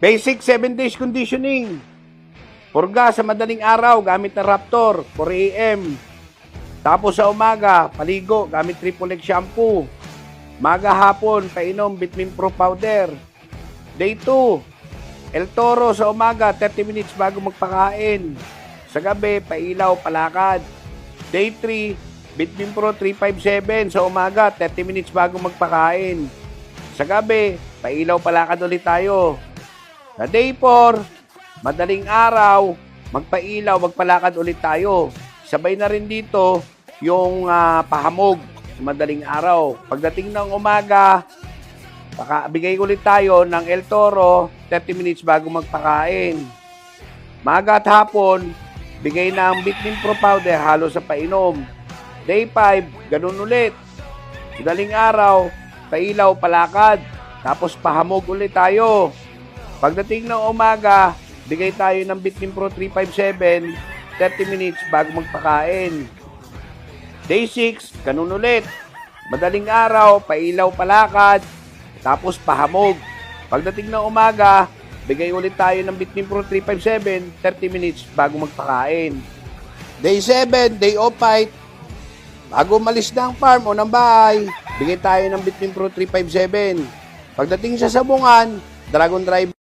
Basic 7 days conditioning. Purga sa madaling araw gamit na Raptor 4 AM. Tapos sa umaga, paligo gamit Triple X shampoo. Maga hapon, painom Vitamin Pro powder. Day 2, El Toro sa umaga, 30 minutes bago magpakain. Sa gabi, pailaw, palakad. Day 3, Vitamin Pro 357 sa umaga, 30 minutes bago magpakain. Sa gabi, pailaw, palakad ulit tayo. Sa day 4, madaling araw, magpailaw, magpalakad ulit tayo. Sabay na rin dito yung ah, pahamog sa madaling araw. Pagdating ng umaga, baka bigay ulit tayo ng El Toro 30 minutes bago magpakain. Maga at hapon, bigay ng Vitamin Pro powder halo sa painom. Day 5, ganun ulit. Madaling araw, pailaw, palakad. Tapos pahamog ulit tayo. Pagdating ng umaga, bigay tayo ng Vitamin Pro 357, 30 minutes bago magpakain. Day 6, ganun ulit. Madaling araw, pailaw, palakad, tapos pahamog. Pagdating ng umaga, bigay ulit tayo ng Vitamin Pro 357, 30 minutes bago magpakain. Day 7, day off fight. Bago umalis ng farm o ng bahay, bigay tayo ng Vitamin Pro 357. Pagdating sa sabungan, Dragon Drive